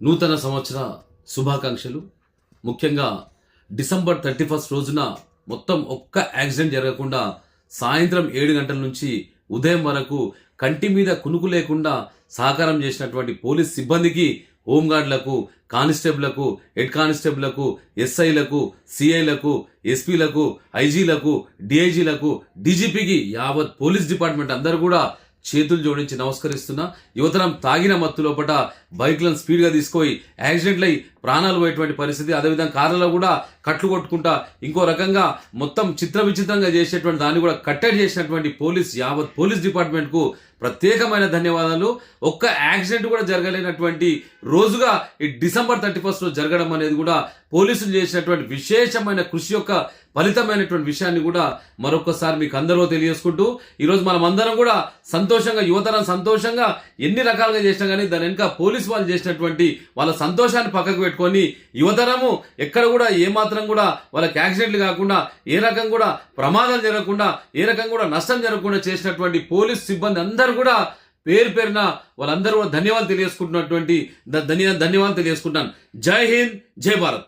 నూతన సంవత్సర శుభాకాంక్షలు. ముఖ్యంగా డిసెంబర్ థర్టీ ఫస్ట్ రోజున మొత్తం ఒక్క యాక్సిడెంట్ జరగకుండా సాయంత్రం ఏడు గంటల నుంచి ఉదయం వరకు కంటి మీద కునుకు లేకుండా సహకారం చేసినటువంటి పోలీస్ సిబ్బందికి హోంగార్డులకు కానిస్టేబులకు హెడ్ కానిస్టేబులకు ఎస్ఐలకు సిఐలకు ఎస్పీలకు ఐజీలకు డిఐజీలకు డీజీపీకి యావత్ పోలీస్ డిపార్ట్మెంట్ అందరూ కూడా చేతులు జోడించి నమస్కరిస్తున్నా యువతరం తాగిన మత్తు లోపల బైక్లను స్పీడ్గా తీసుకొని యాక్సిడెంట్లు అయి ప్రాణాలు పోయేటువంటి పరిస్థితి అదేవిధంగా కార్లలో కూడా కట్లు కొట్టుకుంటా ఇంకో రకంగా మొత్తం చిత్ర విచిత్రంగా చేసేటువంటి దాన్ని కూడా కట్టడి చేసినటువంటి పోలీస్ యావత్ పోలీస్ డిపార్ట్మెంట్కు ప్రత్యేకమైన ధన్యవాదాలు. ఒక్క యాక్సిడెంట్ కూడా జరగలేనటువంటి రోజుగా ఈ డిసెంబర్ థర్టీ ఫస్ట్లో జరగడం అనేది కూడా పోలీసులు చేసినటువంటి విశేషమైన కృషి యొక్క ఫలితమైనటువంటి విషయాన్ని కూడా మరొకసారి మీకు అందరూ తెలియజేసుకుంటూ ఈరోజు మనం అందరం కూడా సంతోషంగా యువతరం సంతోషంగా ఎన్ని రకాలుగా చేసినా కానీ దాని వెనుక పోలీస్ వాళ్ళు చేసినటువంటి వాళ్ళ సంతోషాన్ని పక్కకు పెట్టుకొని యువతరము ఎక్కడ కూడా ఏమాత్రం కూడా వాళ్ళకి యాక్సిడెంట్లు కాకుండా ఏ రకం కూడా ప్రమాదాలు జరగకుండా ఏ రకం కూడా నష్టం జరగకుండా చేసినటువంటి పోలీస్ సిబ్బంది అందరూ కూడా పేరు పేరున వాళ్ళందరూ కూడా ధన్యవాదాలు తెలియజేసుకుంటున్నటువంటి ధన్య ధన్యవాదాలు తెలియజేసుకుంటాను జై హింద్ జై భారత్.